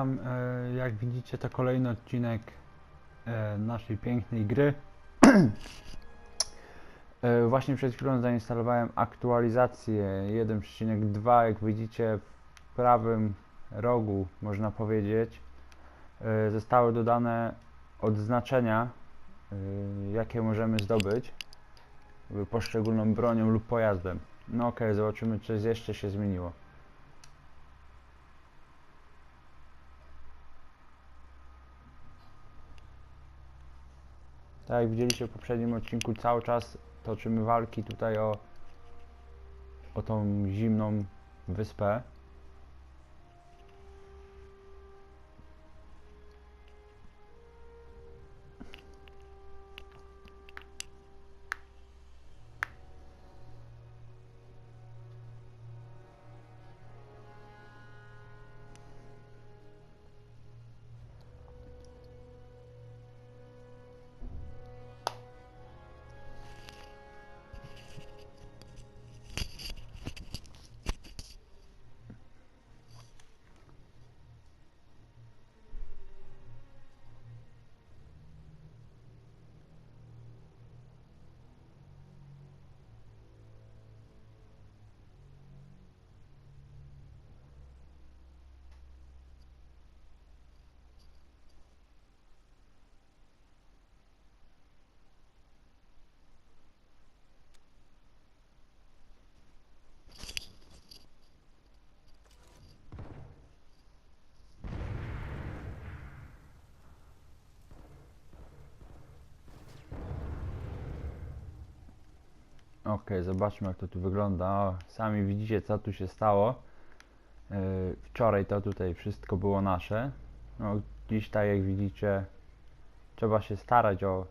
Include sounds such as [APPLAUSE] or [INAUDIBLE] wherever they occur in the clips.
Tam, e, Jak widzicie, to kolejny odcinek e, naszej pięknej gry. [CLEARS THROAT] E, Właśnie przed chwilą zainstalowałem aktualizację 1.2. Jak widzicie, w prawym rogu, można powiedzieć, zostały dodane odznaczenia, jakie możemy zdobyć poszczególną bronią lub pojazdem. No okej, zobaczymy, czy jeszcze się zmieniło. Tak jak widzieliście w poprzednim odcinku, cały czas toczymy walki tutaj o, o tą zimną wyspę. Okej, zobaczmy jak to tu wygląda. O, sami widzicie co tu się stało. Yy, wczoraj to tutaj wszystko było nasze. No, dziś tak jak widzicie trzeba się starać o,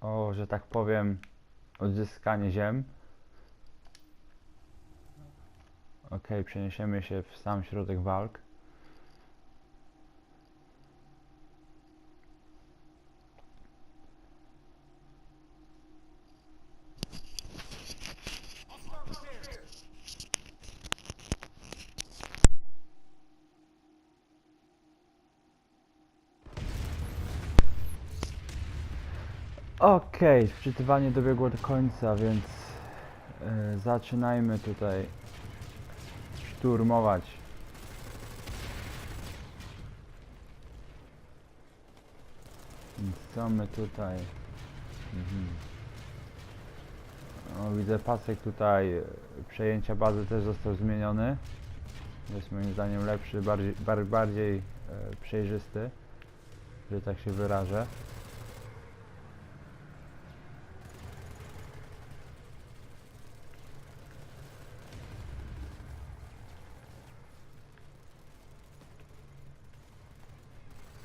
o że tak powiem, odzyskanie ziem. Okej, przeniesiemy się w sam środek walk. Okej, wczytywanie dobiegło do końca, więc e, zaczynajmy tutaj szturmować. Co my tutaj? Mhm. O, widzę pasek tutaj e, przejęcia bazy też został zmieniony. Jest moim zdaniem lepszy, bardziej, bar, bardziej e, przejrzysty, że tak się wyrażę.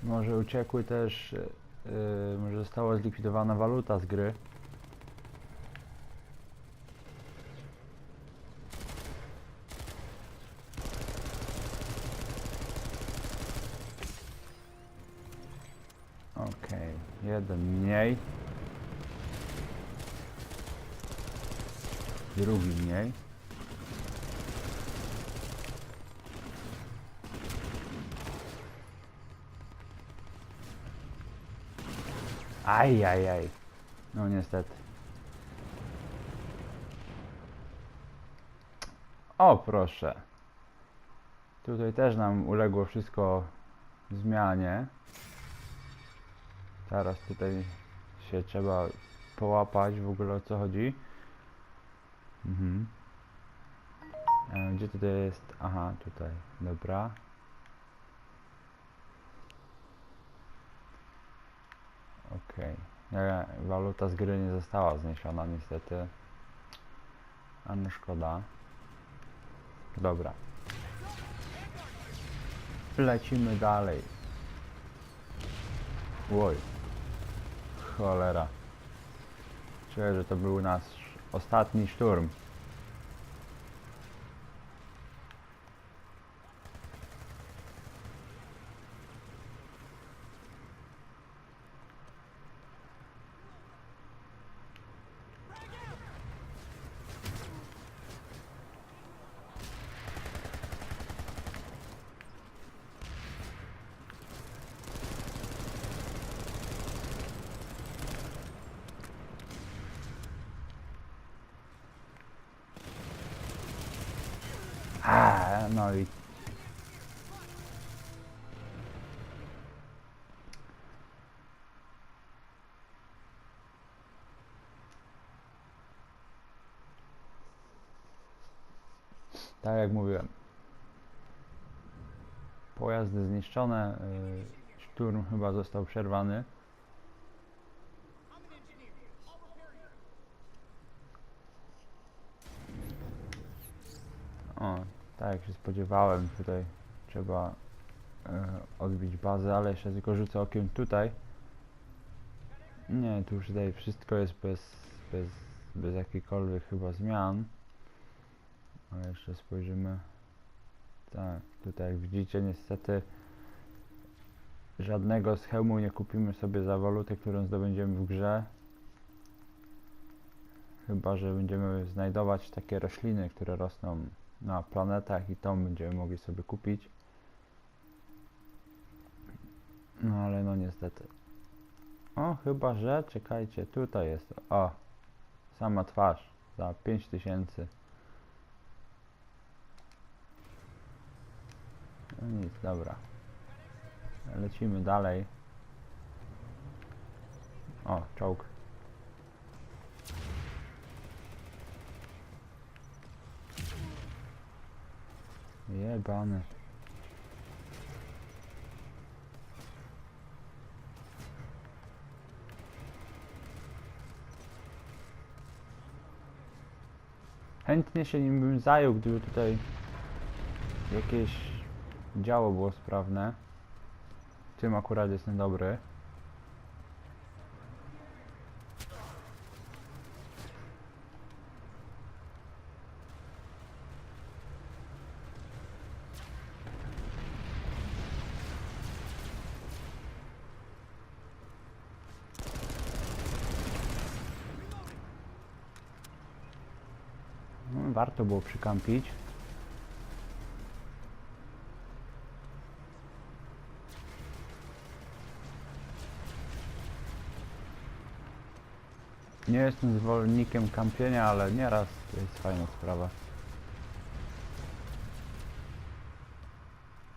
Może uciekły też, yy, może została zlikwidowana waluta z gry. Okej, jeden mniej. Drugi mniej. Aj, aj, aj. No niestety. O, proszę. Tutaj też nam uległo wszystko zmianie. Teraz tutaj się trzeba połapać w ogóle o co chodzi. Mhm. E, Gdzie tutaj jest? Aha, tutaj. Dobra. Okej. Nie, Waluta z gry nie została zniesiona niestety. A no szkoda. Dobra. Lecimy dalej. Oj. Cholera. Czuję, że to był nasz ostatni szturm. No i tak jak mówiłem. Pojazdy zniszczone y, szturm chyba został przerwany. O, tak jak się spodziewałem, tutaj trzeba e, odbić bazę, ale jeszcze tylko rzucę okiem tutaj. Nie, tu już tutaj wszystko jest bez, bez, bez jakichkolwiek chyba zmian. Ale jeszcze spojrzymy. Tak, tutaj jak widzicie niestety żadnego z hełmu nie kupimy sobie za walutę, którą zdobędziemy w grze. Chyba, że będziemy znajdować takie rośliny, które rosną na planetach i tą będziemy mogli sobie kupić. No ale no niestety. O, chyba że, czekajcie, tutaj jest. O, sama twarz za 5000. No nic, dobra. Lecimy dalej. O, czołg. Jebany. Chętnie się nim bym zajął, gdyby tutaj jakieś działo było sprawne. Tym akurat jestem dobry. Warto było przykampić. Nie jestem zwolennikiem kampienia, ale nieraz to jest fajna sprawa.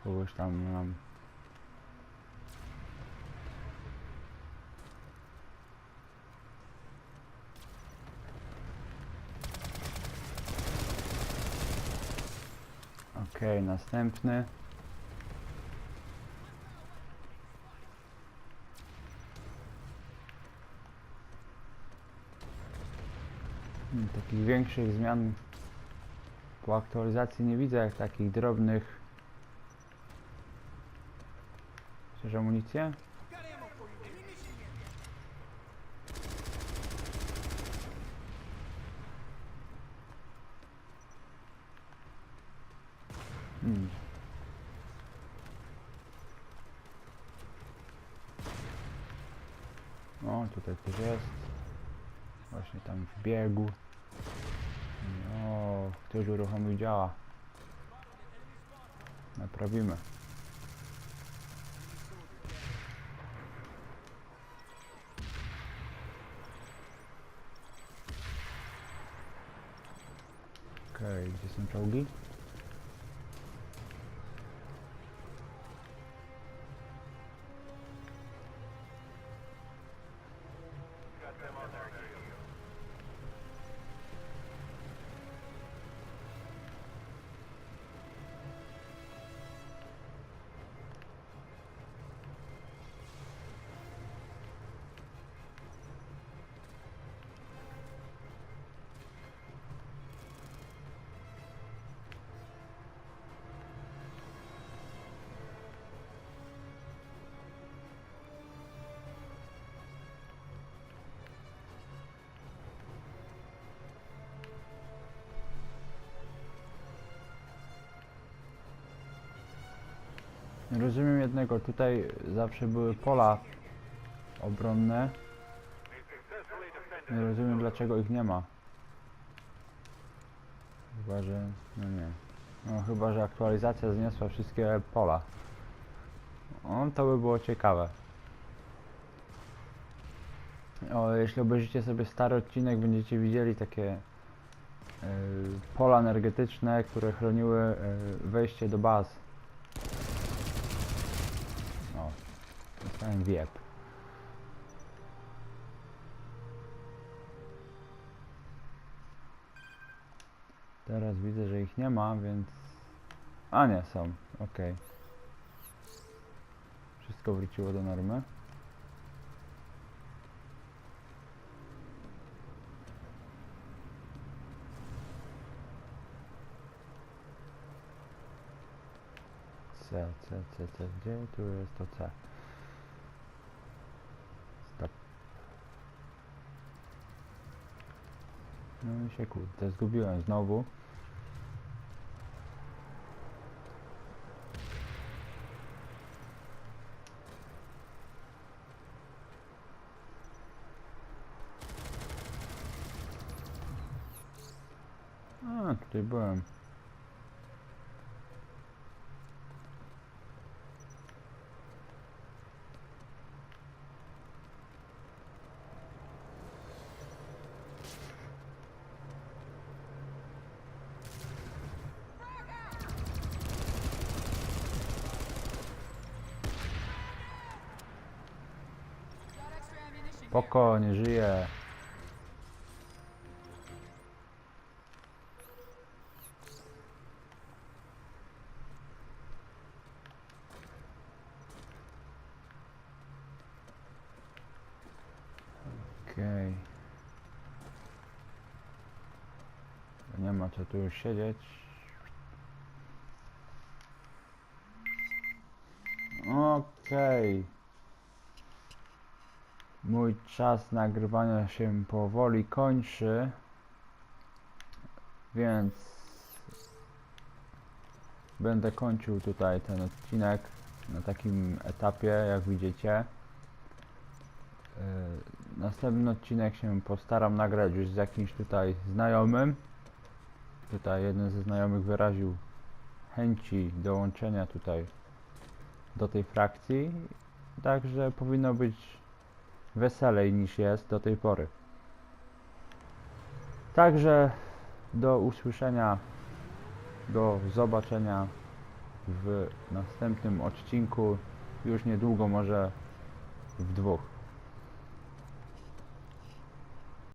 Kogoś tam mam. Okej, następny. Hmm, Takich większych zmian po aktualizacji nie widzę, jak takich drobnych. Chcesz amunicję? Hmm. O, tutaj ktoś jest. Właśnie tam wbiegł. O, ktoś uruchomił działa. Naprawimy. Okej, gdzie są czołgi? Rozumiem jednego, tutaj zawsze były pola obronne. Nie rozumiem dlaczego ich nie ma. Chyba, że... no nie. No chyba, że aktualizacja zniosła wszystkie pola. O, to by było ciekawe. O, jeśli obejrzycie sobie stary odcinek, będziecie widzieli takie pola energetyczne, które chroniły e, wejście do baz. O, dostałem wiep. Teraz widzę, że ich nie ma, więc... A nie, są. Ok. Wszystko wróciło do normy. C, C, C, C, gdzie tu jest to C? No i się kurde, zgubiłem znowu. A, tutaj byłem. Poko, nie żyje. Okej. Nie ma co tu już siedzieć. Okej. Mój czas nagrywania się powoli kończy. Więc będę kończył tutaj ten odcinek na takim etapie, jak widzicie. Yy, Następny odcinek się postaram nagrać już z jakimś tutaj znajomym. Tutaj jeden ze znajomych wyraził chęci dołączenia tutaj do tej frakcji. Także powinno być weselej niż jest do tej pory. Także do usłyszenia, do zobaczenia w następnym odcinku. Już niedługo, może w dwóch.